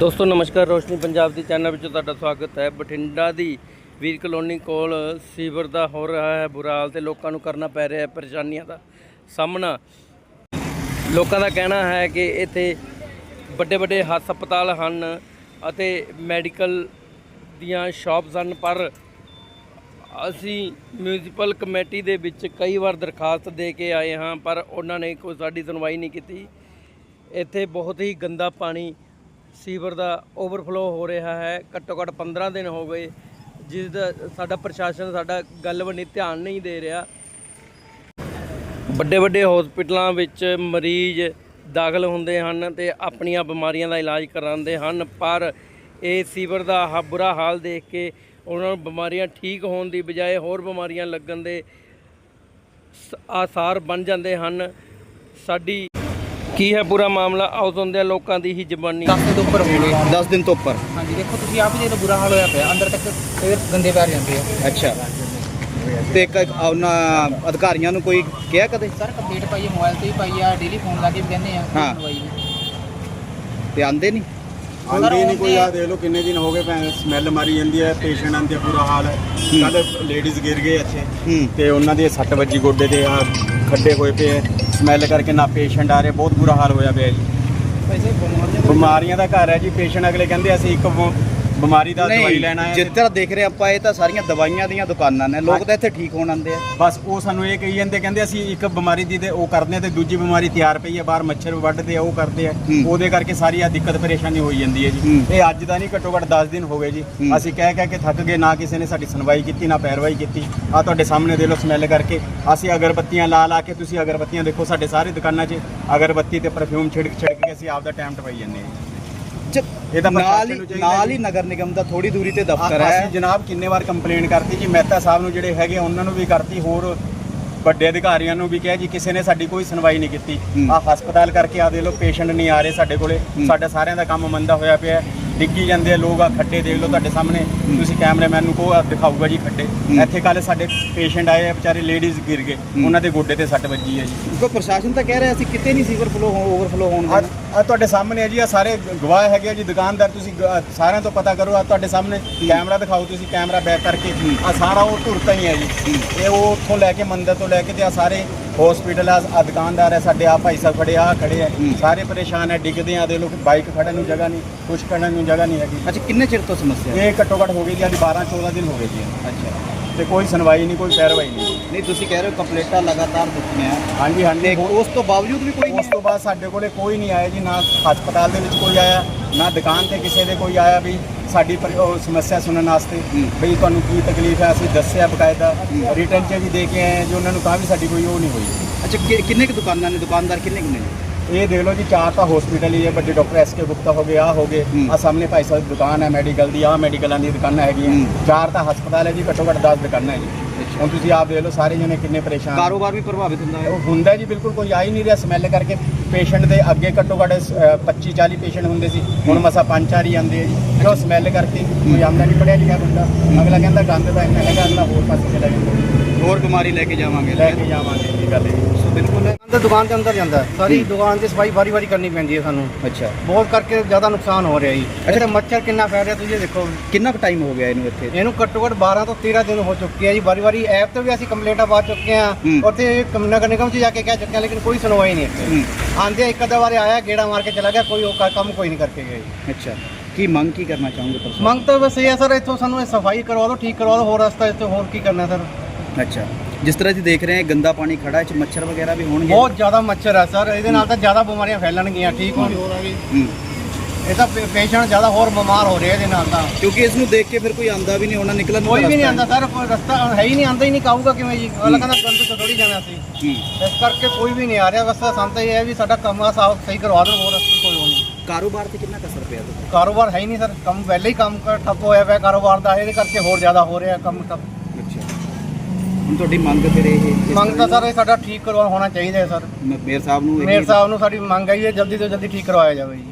ਦੋਸਤੋ, ਨਮਸਕਾਰ। ਰੋਸ਼ਨੀ ਪੰਜਾਬ ਦੀ ਚੈਨਲ ਵਿੱਚ ਤੁਹਾਡਾ ਸਵਾਗਤ ਹੈ। ਬਠਿੰਡਾ ਦੀ ਵੀਰ ਕਲੋਨੀ ਕੋਲ ਸੀਵਰ ਦਾ ਹੋ ਰਿਹਾ ਹੈ ਬੁਰਾ ਹਾਲ ਤੇ ਲੋਕਾਂ ਨੂੰ ਕਰਨਾ ਪੈ ਰਿਹਾ ਹੈ ਪਰੇਸ਼ਾਨੀਆਂ ਦਾ ਸਾਹਮਣਾ। ਲੋਕਾਂ ਦਾ ਕਹਿਣਾ ਹੈ ਕਿ ਇੱਥੇ ਵੱਡੇ ਵੱਡੇ ਹਸਪਤਾਲ ਹਨ ਅਤੇ ਮੈਡੀਕਲ ਦੀਆਂ ਸ਼ਾਪਸ ਹਨ, ਪਰ ਅਸੀਂ ਮਿਊਨਿਸਪਲ ਕਮੇਟੀ ਦੇ ਵਿੱਚ ਕਈ ਵਾਰ ਦਰਖਾਸਤ ਦੇ ਕੇ ਆਏ ਹਾਂ, ਪਰ ਉਹਨਾਂ ਨੇ ਕੋਈ ਸਾਡੀ ਸੁਣਵਾਈ ਨਹੀਂ ਕੀਤੀ। ਇੱਥੇ ਬਹੁਤ ਹੀ ਗੰਦਾ ਪਾਣੀ ਸੀਵਰ ਦਾ ਓਵਰਫਲੋ ਹੋ ਰਿਹਾ ਹੈ, ਘੱਟੋ ਘੱਟ 15 ਦਿਨ ਹੋ ਗਏ। ਜਿਸ ਦਾ ਸਾਡਾ ਪ੍ਰਸ਼ਾਸਨ ਸਾਡਾ ਗੱਲ ਵੱਲ ਧਿਆਨ ਨਹੀਂ ਦੇ ਰਿਹਾ। ਵੱਡੇ ਵੱਡੇ ਹਸਪੀਟਲਾਂ ਵਿੱਚ ਮਰੀਜ਼ ਦਾਖਲ ਹੁੰਦੇ ਹਨ ਤੇ ਆਪਣੀਆਂ ਬਿਮਾਰੀਆਂ ਦਾ ਇਲਾਜ ਕਰਾਉਂਦੇ ਹਨ, ਪਰ ਇਹ ਸੀਵਰ ਦਾ ਹ- ਬੁਰਾ ਹਾਲ ਦੇਖ ਕੇ ਉਹਨਾਂ ਨੂੰ ਬਿਮਾਰੀਆਂ ਠੀਕ ਹੋਣ ਦੀ ਬਜਾਏ ਹੋਰ ਬਿਮਾਰੀਆਂ ਲੱਗਣ ਦੇ ਆਸਾਰ ਬਣ ਜਾਂਦੇ ਹਨ। ਸਾਡੀ ਕੀ ਹੈ ਪੂਰਾ ਮਾਮਲਾ? ਆਓ ਸੁਣਦੇ ਹਾਂ ਲੋਕਾਂ ਦੀ ਹੀ ਜ਼ਬਾਨੀ। 10 ਦਿਨ ਤੋਂ ਉੱਪਰ ਹੋ ਗਏ। 10 ਦਿਨ ਤੋਂ ਉੱਪਰ। ਹਾਂਜੀ ਦੇਖੋ ਤੁਸੀਂ ਆਪ ਹੀ ਦੇਖ ਲਓ ਬੁਰਾ ਹਾਲ ਹੋਇਆ ਪਿਆ। ਅੰਦਰ ਤੱਕ ਫੇਰ ਗੰਦੇ ਪੈਰ ਜਾਂਦੇ ਆ। ਅੱਛਾ। ਤੇ ਇੱਕ ਉਹਨਾਂ ਅਧਿਕਾਰੀਆਂ ਨੂੰ ਕੋਈ ਕਿਹਾ ਕਦੇ? ਸਰ ਕੰਪਲੀਟ ਪਾਈਏ ਮੋਬਾਈਲ ਤੇ ਵੀ ਪਾਈ ਆ ਡੇਲੀ ਫੋਨ ਲਾ ਕੇ ਵੀ ਕਹਿੰਦੇ ਆ ਹਾਂ। ਤੇ ਆਂਦੇ ਨਹੀਂ? ਆਂਦੀ ਨਹੀਂ ਕੋਈ ਆ ਦੇਖ ਲਓ ਕਿੰਨੇ ਦਿਨ ਹੋ ਗਏ ਭੈਣ ਸਮੈਲ ਮਾਰੀ ਜਾਂਦੀ ਹੈ ਪੇਸ਼ੈਂਟ ਆਂਦੇ ਬੁਰਾ ਹਾਲ ਹੈ। ਕੱਲ ਲੇਡੀਜ਼ ਗਿਰ ਗਏ ਇੱਥੇ। ਤੇ ਉਹਨਾਂ ਦੇ ਸੱਟ ਵੱਜੀ ਗੋਡੇ ਤੇ ਆ ਖੱਡੇ ਹੋਏ ਪਏ ਸਮੈਲ ਕਰਕੇ ਨਾ ਪੇਸ਼ੈਂਟ ਆ ਰਹੇ ਬਹੁਤ ਬੁਰਾ ਹਾਲ ਹੋਇਆ ਪਿਆ ਜੀ। ਬਿਮਾਰੀਆਂ ਦਾ ਘਰ ਹੈ ਜੀ। ਪੇਸ਼ੈਂਟ ਅਗਲੇ ਕਹਿੰਦੇ ਅਸੀਂ ਇੱਕ ਬਿਮਾਰੀ ਦਾ ਦਵਾਈ ਲੈਣਾ ਹੈ। ਤਰ੍ਹਾਂ ਦੇਖ ਰਹੇ ਆਪਾਂ ਇਹ ਤਾਂ ਸਾਰੀਆਂ ਦਵਾਈਆਂ ਦੀਆਂ ਦੁਕਾਨਾਂ ਨੇ। ਲੋਕ ਤਾਂ ਇੱਥੇ ਠੀਕ ਹੋਣ ਆਉਂਦੇ ਆ। ਬਸ ਉਹ ਸਾਨੂੰ ਇਹ ਕਹੀ ਜਾਂਦੇ ਕਹਿੰਦੇ ਅਸੀਂ ਇੱਕ ਬਿਮਾਰੀ ਦੀ ਤੇ ਉਹ ਕਰਦੇ ਆ ਤੇ ਦੂਜੀ ਬਿਮਾਰੀ ਤਿਆਰ ਪਈ ਹੈ ਬਾਹਰ ਮੱਛਰ ਵੱਢਦੇ ਆ ਉਹ ਕਰਦੇ ਆ। ਉਹਦੇ ਕਰਕੇ ਸਾਰੀ ਆ ਦਿੱਕਤ ਪਰੇਸ਼ਾਨੀ ਹੋਈ ਜਾਂਦੀ ਹੈ ਜੀ। ਇਹ ਅੱਜ ਦਾ ਨਹੀਂ ਘੱਟੋ ਘੱਟ 10 ਦਿਨ ਹੋ ਗਏ ਜੀ। ਅਸੀਂ ਕਹਿ ਕਹਿ ਕੇ ਥੱਕ ਗਏ ਨਾ ਕਿਸੇ ਨੇ ਸਾਡੀ ਸੁਣਵਾਈ ਕੀਤੀ ਨਾ ਪੈਰਵਾਈ ਕੀਤੀ। ਆ ਤੁਹਾਡੇ ਸਾਹਮਣੇ ਦੇ ਲੋ ਸਮੈਲ ਕਰਕੇ। ਅਸੀਂ ਅਗਰਬੱਤੀਆਂ ਲਾ ਲਾ ਕੇ ਤੁਸੀਂ ਅਗਰਬੱਤੀਆਂ ਦੇਖੋ ਸਾਡੇ ਸਾਰੇ ਦੁਕਾਨਾਂ 'ਚ ਅਗਰਬੱਤੀ ਤੇ ਪਰਫਿਊਮ ਛਿੜਕ ਛਿੜਕ ਕੇ ਅਸੀਂ ਆਪਦਾ ਟਾਈਮ ਟਪਾਈ ਜਾਂਦੇ ਤਾਂ ਨਾਲ ਹੀ ਨਾਲ। ਹੀ ਨਗਰ ਨਿਗਮ ਦਾ ਥੋੜੀ ਦੂਰੀ ਤੇ ਦਫ਼ਤਰ ਹੈ ਅਸੀਂ ਜਨਾਬ ਕਿੰਨੇ ਵਾਰ ਕੰਪਲੇਂਟ ਕਰਤੀ ਜੀ ਮਹਿਤਾ ਸਾਹਿਬ ਨੂੰ ਜਿਹੜੇ ਹੈਗੇ ਉਹਨਾਂ ਨੂੰ ਵੀ ਕਰਤੀ ਹੋਰ ਵੱਡੇ ਅਧਿਕਾਰੀਆਂ ਨੂੰ ਵੀ ਕਿਹਾ ਜੀ ਕਿਸੇ ਨੇ ਸਾਡੀ ਕੋਈ ਸੁਣਵਾਈ ਨਹੀਂ ਕੀਤੀ। ਆ ਹਸਪਤਾਲ ਕਰਕੇ ਆ ਦੇ ਲੋ ਪੇਸ਼ੈਂਟ ਨਹੀਂ ਆ ਰਹੇ ਸਾਡੇ ਕੋਲੇ। ਸਾਡਾ ਸਾਰਿਆਂ ਦਾ ਕੰਮ ਮੰਦਾ ਹੋਇਆ ਪਿਆ। ਡਿੱਗੀ ਜਾਂਦੇ ਆ ਲੋਕ ਆ ਖੱਡੇ ਦੇਖ ਲਓ ਤੁਹਾਡੇ ਸਾਹਮਣੇ। ਤੁਸੀਂ ਕੈਮਰਾਮੈਨ ਨੂੰ ਆ ਦਿਖਾਊਗਾ ਜੀ ਖੱਡੇ। ਹੂੰ। ਇੱਥੇ ਕੱਲ ਸਾਡੇ ਪੇਸ਼ੈਂਟ ਆਏ ਆ ਵਿਚਾਰੇ ਲੇਡੀਜ਼ ਗਿਰ ਗਏ। ਉਹਨਾਂ ਦੇ ਗੋਡੇ ਤੇ ਸੱਟ ਵੱਜੀ ਹੈ ਜੀ। ਕੋਈ ਪ੍ਰਸ਼ਾਸਨ ਤਾਂ ਕਹਿ ਰਿਹਾ ਅਸੀਂ ਕਿਤੇ ਨਹੀਂ ਸੀਵਰ ਫਲੋ ਓਵਰਫਲੋ ਹੋਣ ਆ ਦੇਣਾ ਆ ਤੁਹਾਡੇ ਸਾਹਮਣੇ ਹੈ ਜੀ ਆ ਸਾਰੇ ਗਵਾਹ ਹੈਗੇ ਆ ਜੀ ਦੁਕਾਨਦਾਰ ਤੁਸੀਂ ਗ- ਸਾਰਿਆਂ ਤੋਂ ਪਤਾ ਕਰੋ ਆ ਤੁਹਾਡੇ ਸਾਹਮਣੇ। ਕੈਮਰਾ ਦਿਖਾਓ ਤੁਸੀਂ ਕੈਮਰਾ ਬੈਕ ਕਰਕੇ। ਆ ਸਾਰਾ ਉਹ ਧੁਰਤਾ ਹੀ ਹੈ ਜੀ। ਇਹ ਉਹ ਉੱਥੋਂ ਲੈ ਕੇ ਮੰਦਰ ਤੋਂ ਲੈ ਕੇ ਤੇ ਆ ਸਾਰੇ ਹਸਪੀਟਲ ਆ ਆ ਦੁਕਾਨਦਾਰ ਹੈ ਸਾਡੇ ਆ ਭਾਈ ਸਾਹਿਬ ਖੜੇ ਆ ਖੜੇ ਆ। ਸਾਰੇ ਪਰੇਸ਼ਾਨ ਹੈ ਡਿੱਗਦੇ ਆ ਦੇ ਲੋਕ ਬਾਈਕ ਖੜਨ ਨੂੰ ਜਗ੍ਹਾ ਨਹੀਂ ਕੁਛ ਖੜਨ ਨੂੰ ਜਗ੍ਹਾ ਨਹੀਂ ਹੈਗੀ। ਅੱਛਾ ਕਿੰਨੇ ਚਿਰ ਤੋਂ ਸਮੱਸਿਆ ਹੈ? ਇਹ ਘੱਟੋ ਘੱਟ ਹੋ ਗਈ ਜੀ ਅੱਜ 12 14 ਦਿਨ ਹੋ ਗਏ ਜੀ। ਅੱਛਾ। ਤੇ ਕੋਈ ਸੁਣਵਾਈ ਨਹੀਂ ਕੋਈ ਪੈਰਵਾਈ ਨਹੀਂ। ਨਹੀਂ ਤੁਸੀਂ ਕਹਿ ਰਹੇ ਹੋ ਕੰਪਲੇਂਟਾਂ ਲਗਾਤਾਰ ਦਿੱਤੀਆਂ ਹਾਂਜੀ ਤੇ ਹਾਂਜੀ ਉਸ ਤੋਂ ਬਾਵਜੂਦ ਵੀ ਕੋਈ ਉਸ ਤੋਂ ਬਾਅਦ ਸਾਡੇ ਕੋਲੇ ਕੋਈ ਨਹੀਂ ਆਇਆ ਜੀ ਨਾ ਹਸਪਤਾਲ ਦੇ ਵਿੱਚ ਕੋਈ ਆਇਆ ਨਾ ਦੁਕਾਨ ਤੇ ਕਿਸੇ ਦੇ ਕੋਈ ਆਇਆ ਵੀ। ਸਾਡੀ ਪਰ- ਉਹ ਸਮੱਸਿਆ ਸੁਣਨ ਵਾਸਤੇ। ਬਈ ਤੁਹਾਨੂੰ ਕੀ ਤਕਲੀਫ ਹੈ? ਅਸੀਂ ਦੱਸਿਆ ਬਕਾਇਦਾ। ਰਿਟਰਨ 'ਚ ਵੀ ਦੇ ਕੇ ਆਏ ਹਾਂ ਜੀ ਉਹਨਾਂ ਨੂੰ ਕਹਾ ਵੀ ਸਾਡੀ ਕੋਈ ਉਹ ਨਹੀਂ ਹੋਈ। ਅੱਛਾ ਕਿ- ਕਿੰਨੇ ਕੁ ਦੁਕਾਨਾਂ ਨੇ? ਦੁਕਾਨਦਾਰ ਕਿੰਨੇ ਕਿੰਨੇ ਨੇ? ਇਹ ਦੇਖ ਲਓ ਜੀ ਚਾਰ ਤਾਂ ਹਸਪੀਟਲ ਹੀ ਹੈ ਵੱਡੇ ਡਾਕਟਰ ਐਸ ਕੇ ਗੁਪਤਾ ਹੋ ਗਏ ਆ ਹੋ ਗਏ। ਹੂੰ। ਆ ਸਾਹਮਣੇ ਭਾਈ ਸਾਹਿਬ ਦੀ ਦੁਕਾਨ ਹੈ ਮੈਡੀਕਲ ਦੀ ਆ ਮੈਡੀਕਲਾਂ ਦੀ ਦੁਕਾਨਾਂ ਹੈਗੀਆਂ। ਹੂੰ। ਚਾਰ ਤਾਂ ਹਸਪਤਾਲ ਹੈ ਜੀ ਘੱਟੋ ਘੱਟ 10 ਦੁਕਾਨਾਂ ਹੈ ਜੀ। ਹੁਣ ਤੁਸੀਂ ਆਪ ਦੇਖ ਲਓ ਸਾਰੇ ਜਣੇ ਕਿੰਨੇ ਪਰੇਸ਼ਾਨ ਕਾਰੋਬਾਰ ਵੀ ਪ੍ਰਭਾਵਿਤ ਹੁੰਦਾ ਹੈ। ਉਹ ਹੁੰਦਾ ਜੀ ਬਿਲਕੁਲ ਕੋਈ ਆ ਹੀ ਨਹੀਂ ਰਿਹਾ। ਸਮੈਲ ਕਰਕੇ ਪੇਸ਼ੈਂਟ ਦੇ ਅੱਗੇ ਘੱਟੋ ਘੱਟ 25 40 ਪੇਸ਼ੈਂਟ ਹੁੰਦੇ ਸੀ। ਹੁਣ ਮਸਾ ਪੰਜ ਚਾਰ ਹੀ ਆਉਂਦੇ ਆ ਜੀ। ਕਿਉਂ ਸਮੈਲ ਕਰਕੇ ਕੋਈ ਆਮਦਾ ਨਹੀਂ ਪੜਿਆ ਲਿਖਿਆ ਬੰਦਾ। ਅਗਲਾ ਕਹਿੰਦਾ ਗੰਦ ਤਾਂ ਇੰਨਾ ਹੈਗਾ ਅਗਲਾ ਹੋਰ ਪਾਸੇ ਚਲਾ ਜਾਂਦਾ। ਹੋਰ ਬਿਮਾਰੀ ਲੈ ਕੇ ਜਾਵਾਂਗੇ। ਲੈ ਕੇ ਜਾਵਾਂਗੇ ਇਹ ਗੱਲ ਹੈ ਬਿਲਕੁਲ ਅੰਦਰ ਦੁਕਾਨ ਦੇ ਅੰਦਰ ਜਾਂਦਾ ਸਾਰੀ ਦੁਕਾਨ ਦੀ ਸਫ਼ਾਈ ਵਾਰੀ ਵਾਰੀ ਕਰਨੀ ਪੈਂਦੀ ਹੈ ਸਾਨੂੰ। ਅੱਛਾ। ਬਹੁਤ ਕਰਕੇ ਜ਼ਿਆਦਾ ਨੁਕਸਾਨ ਹੋ ਰਿਹਾ ਜੀ। ਇੱਥੇ ਮੱਛਰ ਕਿੰਨਾ ਫੈਲ ਰਿਹਾ ਤੁਸੀਂ ਇਹ ਦੇਖੋ। ਕਿੰਨਾ ਕੁ ਟਾਈਮ ਹੋ ਗਿਆ ਇਹਨੂੰ ਇੱਥੇ? ਇਹਨੂੰ ਘੱਟੋ ਘੱਟ 12 ਤੋਂ 13 ਦਿਨ ਹੋ ਚੁੱਕੇ ਆ ਜੀ। ਵਾਰੀ ਵਾਰੀ ਐਪ ਤੇ ਵੀ ਅਸੀਂ ਕੰਪਲੇਂਟਾਂ ਪਾ ਚੁੱਕੇ ਆ। ਹੂੰ। ਉੱਥੇ ਨਗਰ ਨਿਗਮ 'ਚ ਜਾ ਕੇ ਕਹਿ ਚੁੱਕੇ ਆ ਲੇਕਿਨ ਕੋਈ ਸੁਣਵਾਈ ਨਹੀਂ ਇੱਥੇ। ਹੂੰ, ਆਂਦੇ ਇੱਕ ਅੱਧਾ ਵਾਰੀ ਆਇਆ ਗੇੜਾ ਮਾਰ ਕੇ ਚਲਾ ਗਿਆ ਕੋਈ ਉਹ ਕ- ਕੰਮ ਕੋਈ ਨਹੀਂ ਕਰਕੇ ਗਿਆ ਜੀ। ਅੱਛਾ। ਕੀ ਮੰਗ ਕੀ ਕਰਨਾ ਚਾਹੋਗੇ ਪ੍ਰਸ਼ਾਸਨ ਮੰਗ ਤਾਂ ਬਸ ਇਹ ਹੈ ਸਰ ਇੱਥੋਂ ਸਾਨੂੰ ਇਹ ਸਫ਼ਾਈ ਕਰਵਾ ਦਿਓ ਠੀਕ ਕਰਵਾ ਦਿਓ ਹੋਰ ਰਸਤਾ ਇੱਥੇ ਹੋਰ ਕੀ ਕਰਨਾ ਸਰ? ਅੱਛਾ। ਜਿਸ ਤਰ੍ਹਾਂ ਤੁਸੀਂ ਦੇਖ ਰਹੇ हैं ਗੰਦਾ ਪਾਣੀ ਖੜਾ ਹੈ ਚ ਮੱਛਰ ਵਗੈਰਾ ਵੀ ਹੋਣਗੇ। ਬਹੁਤ ਜ਼ਿਆਦਾ ਮੱਛਰ ਹੈ ਸਰ ਇਹਦੇ ਨਾਲ ਤਾਂ ਜ਼ਿਆਦਾ ਬਿਮਾਰੀਆਂ ਫੈਲਣਗੀਆਂ ਠੀਕ ਹੋ ਹੂੰ, ਇਹ ਤਾਂ ਪੇਸ਼ੈਂਟ ਜ਼ਿਆਦਾ ਹੋਰ ਬਿਮਾਰ ਹੋ ਰਿਹਾ ਇਹਦੇ ਨਾਲ ਤਾਂ। ਕਿਉਂਕਿ ਇਸ ਨੂੰ ਦੇਖ ਕੇ ਫਿਰ ਕੋਈ ਆਂਦਾ ਵੀ ਨਹੀਂ ਹੋਣਾ ਨਿਕਲਣ ਨੂੰ ਕੋਈ ਵੀ ਨਹੀਂ ਆਂਦਾ ਸਰ ਕੋਈ ਰਸਤਾ ਹੈ ਹੀ ਨਹੀਂ ਆਂਦਾ ਹੀ ਨਹੀਂ ਕਾਊਗਾ ਕਿਵੇਂ ਜੀ। ਅਗਲਾ ਕਹਿੰਦਾ ਗੰਦ ਤੋਂ ਥੋੜੀ ਜਾਣਾ ਸੀ ਹੂੰ, ਇਸ ਕਰਕੇ ਕੋਈ ਵੀ ਨਹੀਂ ਆ ਰਿਹਾ ਬਸ ਸਾਨੂੰ ਤਾਂ ਇਹ ਹੈ ਵੀ ਸਾਡਾ ਕੰਮ ਆ ਸਾਫ਼ ਸਹੀ ਕਰਵਾ ਦਿਓ ਹੋਰ ਰਸਤੇ ਕੋਈ ਉਹ ਨਹੀਂ। ਕਾਰੋਬਾਰ ਤੇ ਕਿੰਨਾ ਕਸਰ ਪਿਆ ਤੁਹਾਡਾ? ਕਾਰੋਬਾਰ ਹੈ ਹੀ ਨਹੀਂ ਸਰ ਕੰਮ ਪਹਿਲੇ ਹੀ ਕੰਮ ਕ- ਠੱਪ ਹੋਇਆ ਪਿਆ ਕਾਰੋਬਾਰ ਦਾ ਇਹਦੇ ਕਰਕੇ ਹੋਰ ਜ਼ਿਆਦਾ ਹੋ ਰਿਹਾ ਕੰਮ ਠੱਪ ਅੱਛਾ। ਹੁਣ ਤੁਹਾਡੀ ਮੰਗ ਫਿਰ ਇਹ ਮੰਗ ਤਾਂ ਸਰ ਇਹ ਸਾਡਾ ਠੀਕ ਕਰਵਾ ਹੋਣਾ ਚਾਹੀਦਾ ਹੈ ਸਰ। ਮ- ਮੇਅਰ ਸਾਹਿਬ ਨੂੰ ਇਹੀ- ਮੇਅਰ ਸਾਹਿਬ ਨੂੰ ਸਾਡੀ ਮੰਗ ਆਈ ਹੈ ਜਲਦੀ ਤੋਂ ਜਲਦੀ ਠੀਕ ਕਰਵਾਇਆ ਜਾਵੇ ਜੀ।